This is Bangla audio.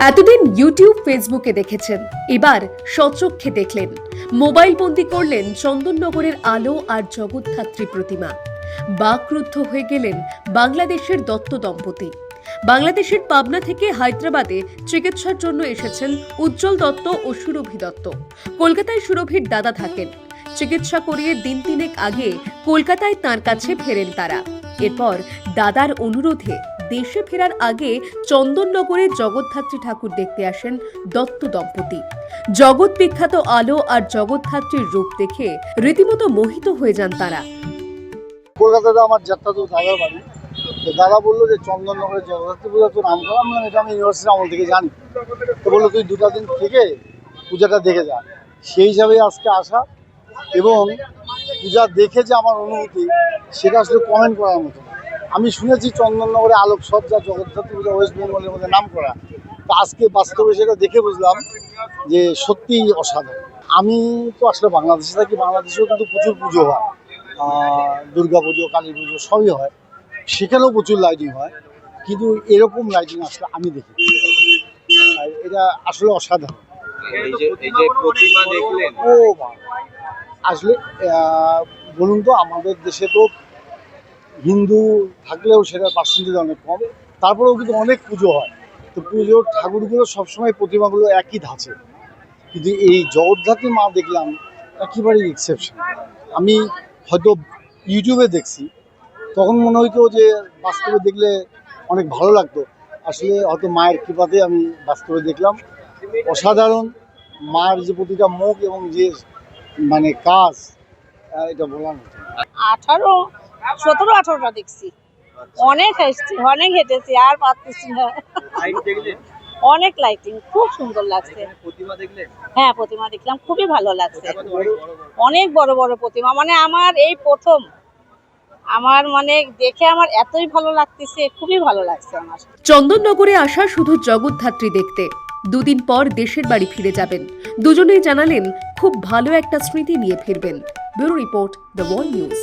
এতদিন ইউটিউব ফেসবুকে দেখেছেন। এবার সচক্ষে দেখলেন। মোবাইল বন্দি করলেন চন্দননগরের আলো আর জগদ্ধাত্রী প্রতিমা। বাকরুদ্ধ হয়ে গেলেন বাংলাদেশের দত্ত দম্পতি। বাংলাদেশের পাবনা থেকে হায়দ্রাবাদে চিকিৎসার জন্য এসেছেন উজ্জ্বল দত্ত ও সুরভি দত্ত। কলকাতায় সুরভির দাদা থাকেন। চিকিৎসা করিয়ে দিন তিনেক আগে কলকাতায় তার কাছে ফেরেন তারা। এরপর দাদার অনুরোধে দেশে ফেরার আগে চন্দননগরে জগদ্ধাত্রী ঠাকুর দেখতে আসেন দত্ত দম্পতি। জগৎ বিখ্যাত আলো আর জগদ্ধাত্রীর রূপ দেখে রীতিমতো মোহিত হয়ে যান তারা। কলকাতাতে আমার যাত্রা তো দাদার বাড়ি। দাদা বলল যে চন্দননগরের জগদ্ধাত্রী পূজা, তো নাম করা এটা আমি ইউনিভার্সিটি আমল থেকে জানি। তো বলল, তুই দুটা দিন থেকে পূজাটা দেখে যা। সেই হিসাবে আজকে আসা এবং পূজা দেখে যে আমার অনুভূতি, সেটা আসলে কমেন্ট করার মতো। আমি শুনেছি চন্দননগরে আলোকসজ্জা জগদ্ধাত্রী পূজা ওয়েস্ট বেঙ্গলের মধ্যে নাম করা তো আজকে বাস্তবে সেটা দেখে বুঝলাম যে সত্যিই অসাধারণ। আমি তো আসলে বাংলাদেশে থাকি বাংলাদেশেও কিন্তু প্রচুর পুজো হয়। দুর্গা পুজো কালী পুজো সবই হয়। সেখানেও প্রচুর লাইটিং হয়। কিন্তু এরকম লাইটিং আসলে আমি দেখি এটা আসলে অসাধারণ। ও আসলে বলুন তো আমাদের দেশে তো হিন্দু থাকলেও সেটা পার্সেন্টেজ অনেক কম। তারপরেও কিন্তু অনেক পুজো হয়। তো পুজোর ঠাকুরগুলো সবসময় প্রতিমাগুলো একই ধাঁচে। কিন্তু এই জগদ্ধাত্রী মা দেখলাম, একেবারেই এক্সেপশন আমি হয়তো ইউটিউবে দেখছি, তখন মনে হইতো যে বাস্তবে দেখলে অনেক ভালো লাগতো। আসলে হয়তো মায়ের কৃপাতে আমি বাস্তবে দেখলাম। অসাধারণ মার যে প্রতিটা মুখ এবং যে মানে কাজ এটা বলার আঠারো সতেরো আঠারোটা দেখছি। অনেক হেসছি অনেক হেঁটেছি আর পারতেছি না। অনেক লাইটিং খুব সুন্দর লাগছে। হ্যাঁ প্রতিমা দেখলাম খুবই ভালো লাগছে। অনেক বড় বড়। প্রতিমা। মানে আমার এই প্রথম আমার মানে দেখে আমার এতই ভালো লাগতেছে খুবই ভালো লাগছে আমার। চন্দননগরে আসা শুধু জগদ্ধাত্রী দেখতে। দুদিন পর দেশের বাড়ি ফিরে যাবেন। দুজনেই জানালেন খুব ভালো একটা স্মৃতি নিয়ে ফিরবেন। Bureau report the Wall News.